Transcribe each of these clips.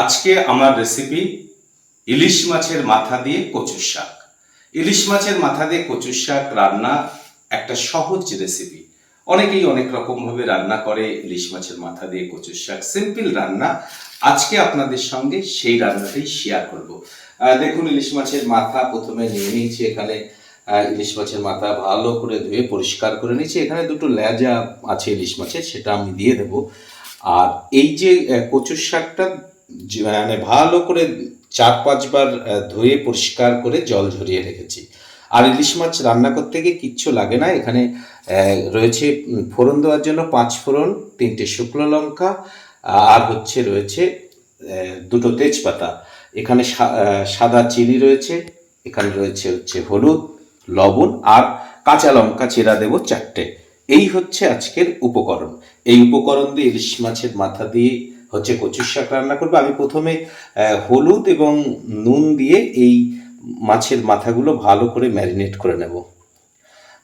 আজকে আমার রেসিপি ইলিশ মাছের মাথা দিয়ে কচুর শাক। ইলিশ মাছের মাথা দিয়ে কচুর শাক রান্না একটা সহজ রেসিপি অনেকেই অনেক রকম ভাবে রান্না করে ইলিশ মাছের মাথা দিয়ে কচুর শাক। সিম্পল রান্না। আজকে আপনাদের সঙ্গে সেই রান্নাটাই শেয়ার করব। দেখুন, ইলিশ মাছের মাথা প্রথমে নিয়ে নিয়েছি এখানে। ইলিশ মাছের মাথা ভালো করে ধুয়ে পরিষ্কার করে নিয়েছি। এখানে দুটো ল্যাজা আছে ইলিশ মাছের, সেটা আমি দিয়ে দেব। আর এই যে কচুর শাকটা মানে ভালো করে চার পাঁচবার ধুয়ে পরিষ্কার করে জল ঝরিয়ে রেখেছি। আর ইলিশ মাছ রান্না করতে গিয়ে কিচ্ছু লাগে না। এখানে রয়েছে ফোড়ন দেওয়ার জন্য পাঁচ ফোড়ন, তিনটে শুকনো লঙ্কা আর হচ্ছে রয়েছে দুটো তেজপাতা। এখানে সাদা চিনি রয়েছে, এখানে রয়েছে হচ্ছে হলুদ, লবণ আর কাঁচা লঙ্কা চেরা দেবো চারটে। এই হচ্ছে আজকের উপকরণ। এই উপকরণ দিয়ে ইলিশ মাছের মাথা দিয়ে হচ্ছে কচুর শাক রান্না করব। আমি প্রথমে হলুদ এবং নুন দিয়ে এই মাছের মাথাগুলো ভালো করে ম্যারিনেট করে নেব।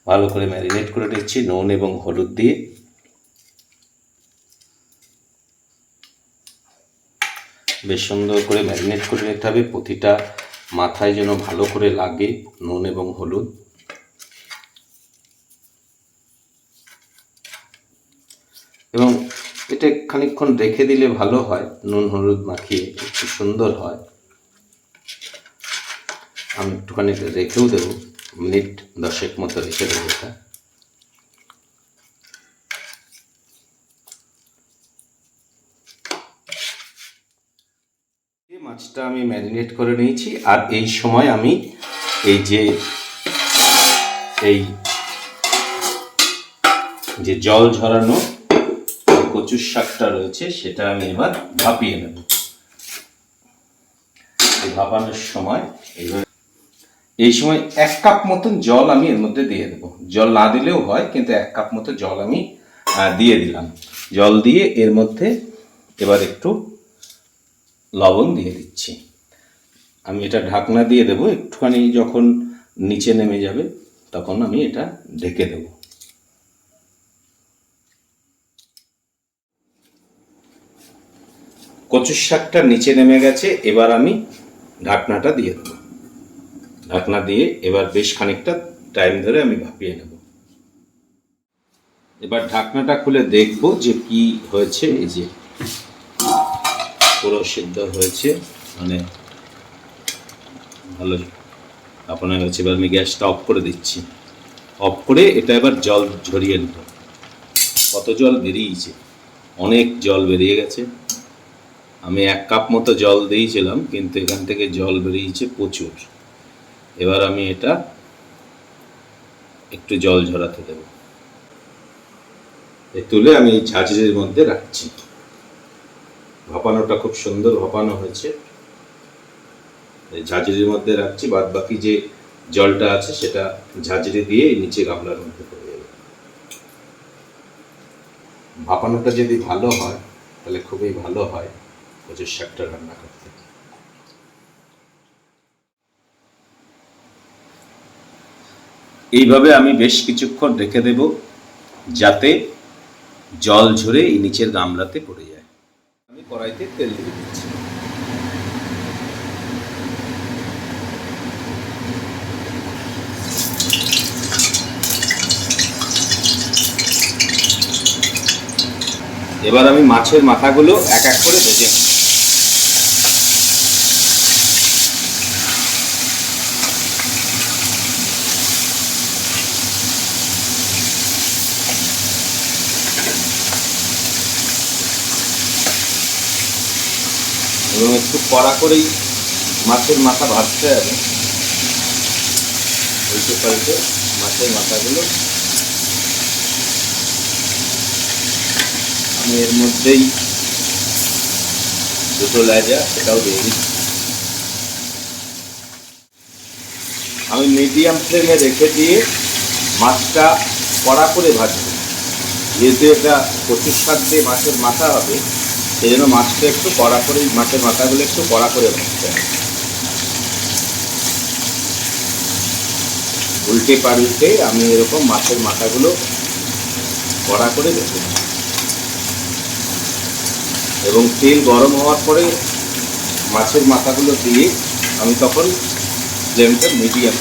ভালো করে ম্যারিনেট করে নিচ্ছি নুন এবং হলুদ দিয়ে। বেশ সুন্দর করে ম্যারিনেট করে নিতে হবে। প্রতিটা মাথায় যেন ভালো করে লাগে নুন এবং হলুদ। এবং এটা খানিকক্ষণ রেখে দিলে ভালো হয়, নুন, হলুদ মাখিয়ে একটু সুন্দর হয়। আমি একটুখানি রেখেও দেবো, মিনিট দশেক মতো রেখে দেবো এটা। মাছটা আমি ম্যারিনেট করে নিয়েছি, আর এই সময় আমি এই যে এই যে জল ঝরানো কচুর শাকটা রয়েছে, সেটা আমি এবার ভাপিয়ে নেব। ভাপানোর সময় এইভাবে এই সময় এক কাপ মতন জল আমি এর মধ্যে দিয়ে দেবো। জল না দিলেও হয়, কিন্তু এক কাপ মতো জল আমি দিয়ে দিলাম। জল দিয়ে এর মধ্যে এবার একটু লবণ দিয়ে দিচ্ছি। আমি এটা ঢাকনা দিয়ে দেবো, একটুখানি যখন নিচে নেমে যাবে, তখন আমি এটা ঢেকে দেবো। কচুর শাকটা নিচে নেমে গেছে, এবার আমি ঢাকনাটা দিয়ে দেবো। ঢাকনা দিয়ে এবার বেশ খানিকটা টাইম ধরে আমি ভাপিয়ে নেব। এবার ঢাকনাটা খুলে দেখব যে কি হয়েছে, এই যে পুরো সিদ্ধ হয়েছে মানে ভালো আপনার হচ্ছে এবার আমি গ্যাসটা অফ করে দিচ্ছি। অফ করে এটা এবার জল ঝরিয়ে নেব। কত জল বেরিয়েছে? অনেক জল বেরিয়ে গেছে। আমি এক কাপ মতো জল দিয়েছিলাম, কিন্তু এখান থেকে জল বেরিয়েছে প্রচুর। এবার আমি এটা একটু জল ঝরাতে দেব। তুলে আমি ঝাঁঝরির মধ্যে রাখছি। ভাপানোটা খুব সুন্দর ভাপানো হয়েছে। ঝাঁঝরির মধ্যে রাখছি বাদ বাকি যে জলটা আছে সেটা ঝাঁঝরি দিয়ে নিচে গামলার মধ্যে পড়ে যাবে ভাপানোটা যদি ভালো হয়, তাহলে খুবই ভালো হয়। কচুর শাকটা রান্না করতে। এইভাবে আমি বেশ কিছুক্ষণ রেখে দেব, যাতে জল ঝরে এই নিচের গামলাতে পড়ে যায়। আমি কড়াইতে তেল দিয়ে দিচ্ছি। এবার আমি মাছের মাথাগুলো এক এক করে ভেজে নেব। এবং একটু কড়া করেই মাছের মাথা ভাজতে হবে। উল্টে পাল্টে মাছের মাথাগুলো। আমি এর মধ্যেই দুটো লেজা সেটাও দিয়ে দিচ্ছি। আমি মিডিয়াম ফ্লেমে রেখে দিয়ে মাছটা কড়া করে ভাজবো। যেহেতু এটা কচুর দিয়ে মাছের মাথা হবে সেই জন্য মাছটা একটু কড়া করে, মাছের মাথাগুলো একটু কড়া করে ভাজতে হবে। উল্টে পাল্টে আমি এরকম মাছের মাথাগুলো কড়া করে দেব এবং তেল গরম হওয়ার পরে মাছের মাথাগুলো দিয়ে আমি তখন ফ্লেমটা মিডিয়াম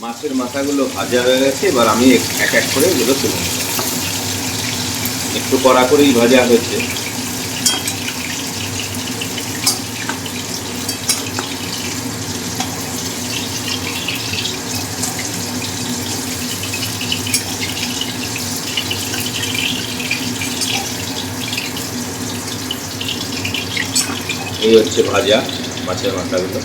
মাছের মাথাগুলো ভাজা হয়ে গেছে, এবার আমি এক- এক এক করে এগুলো তুলে নেব। একটু কড়া করেই ভাজা হয়েছে। এই হচ্ছে ভাজা মাছের মাথাগুলো।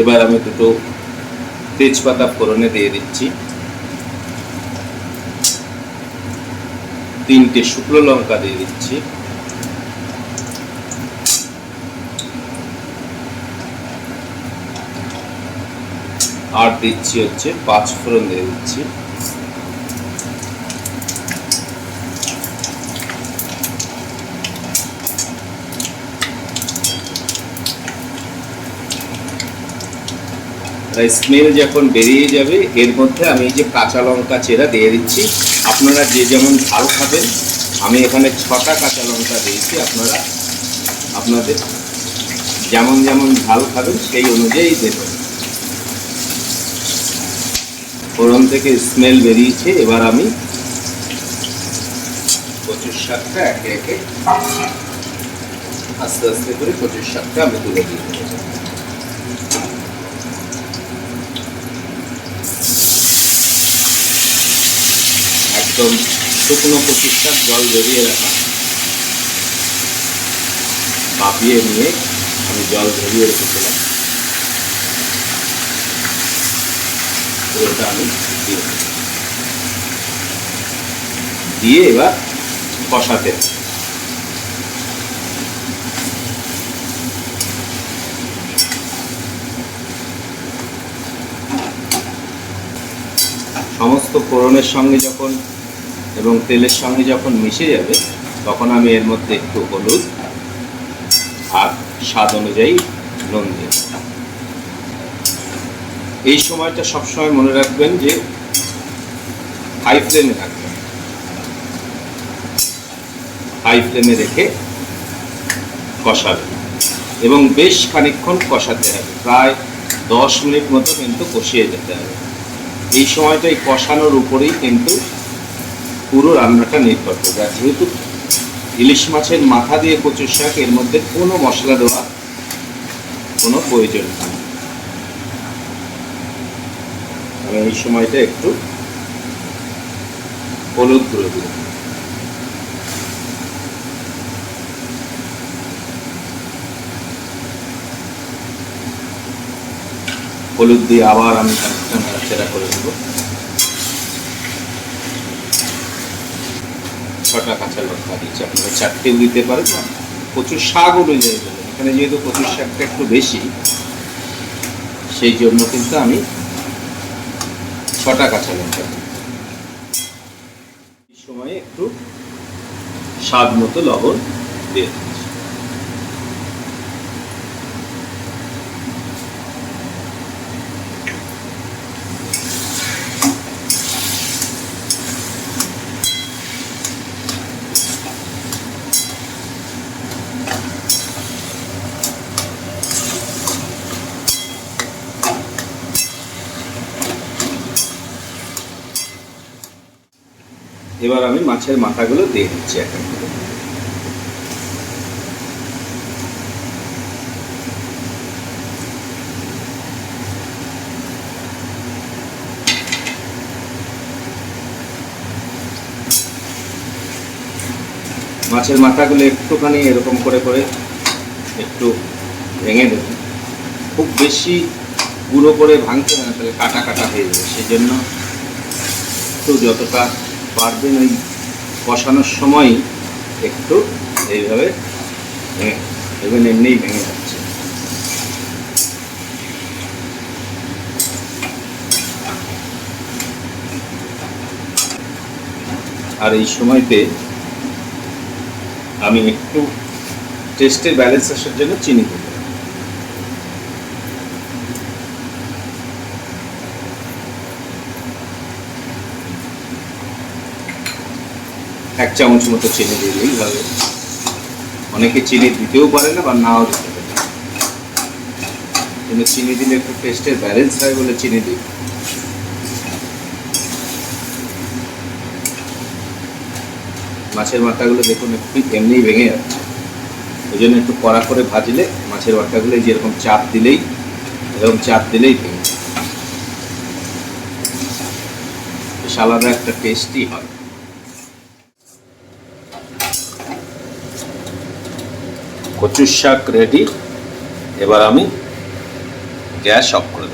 এবার আমি দুটো তেজপাতা ফোড়নে দিয়ে দিচ্ছি। তিনটে শুকনো লঙ্কা দিয়ে দিচ্ছি। আর দিচ্ছি হচ্ছে পাঁচ ফোড়ন দিয়ে দিচ্ছি। স্মেল যখন বেরিয়ে যাবে, এর মধ্যে আমি এই যে কাঁচা লঙ্কা চেরা দিয়ে দিচ্ছি। আপনারা যে যেমন ঝাল খাবেন, আমি এখানে ছটা কাঁচা লঙ্কা দিয়েছি, আপনারা আপনাদের যেমন যেমন ঝাল খাবেন, সেই অনুযায়ী দেবেন। ফোড়ন থেকে স্মেল বেরিয়েছে, এবার আমি কচুর শাকটা একে একে আস্তে আস্তে করে কচুর শাকটা আমি তুলে দিয়ে দেবো একদম শুকনো শাক জল জড়িয়ে রাখা ভাপিয়ে নিয়ে আমি জল ঝরিয়ে রেখেছিলাম ওটা আমি দিয়ে। দিয়ে এবার কষাতে। সমস্ত ফোড়নের সঙ্গে যখন এবং তেলের সঙ্গে যখন মিশে যাবে, তখন আমি এর মধ্যে একটু হলুদ আর স্বাদ অনুযায়ী নুন দিয়ে এই সময়টা সবসময় মনে রাখবেন যে হাই ফ্লেমে রাখবেন হাই ফ্লেমে রেখে কষাবেন এবং বেশ খানিকক্ষণ কষাতে হবে। প্রায় দশ মিনিট মতো কিন্তু কষিয়ে যেতে হবে। এই সময়টা এই কষানোর উপরেই কিন্তু পুরো রান্নাটা নির্ভর করবে। আর যেহেতু ইলিশ মাছের মাথা দিয়ে কচুর শাক, এর মধ্যে কোনো মশলা দেওয়া কোনো প্রয়োজন নেই। এই সময়টা একটু হলুদ গুঁড়ো দিব হলুদ দিয়ে আবার আমি খানিকটা করে দেবো ছটা কাঁচা লঙ্কা দিচ্ছি আপনারা চারটেও দিতে পারেন, না? প্রচুর শাক অনুযায়ী এখানে। যেহেতু প্রচুর শাকটা একটু বেশি, সেই জন্য কিন্তু আমি ছটা কাঁচা লঙ্কা সময়ে একটু স্বাদ মতো লবণ দিয়ে এবার আমি মাছের মাথাগুলো দিয়ে দিচ্ছি করে মাছের মাথাগুলো একটুখানি এরকম করে করে একটু ভেঙে দেবেন খুব বেশি গুঁড়ো করে ভাঙতে না, তাহলে কাটা কাটা হয়ে যাবে। সেই জন্য একটু যতটা পারবেন ওই কষানোর সময় একটু এইভাবে ভেঙে এমনিই ভেঙে যাচ্ছে। আর এই সময়তে আমি একটু টেস্টের ব্যালেন্স আসার জন্য চিনি দেবো। এক চামচ মতো চিনি দিলেই হবে অনেকে চিনি দিতেও পারে না বা নাও দিতে পারে কিন্তু চিনি দিলে একটু টেস্টের ব্যালেন্স হয় বলে চিনি দিই। মাছের মাথাগুলো দেখুন একটু এমনিই ভেঙে যাচ্ছে। ওই জন্য একটু কড়া করে ভাজলে মাছের মাথাগুলো যেরকম চাপ দিলেই, এরকম চাপ দিলেই ভেঙে আলাদা একটা টেস্টই হয়। কচুর শাক রেডি এবার আমি গ্যাস অফ করে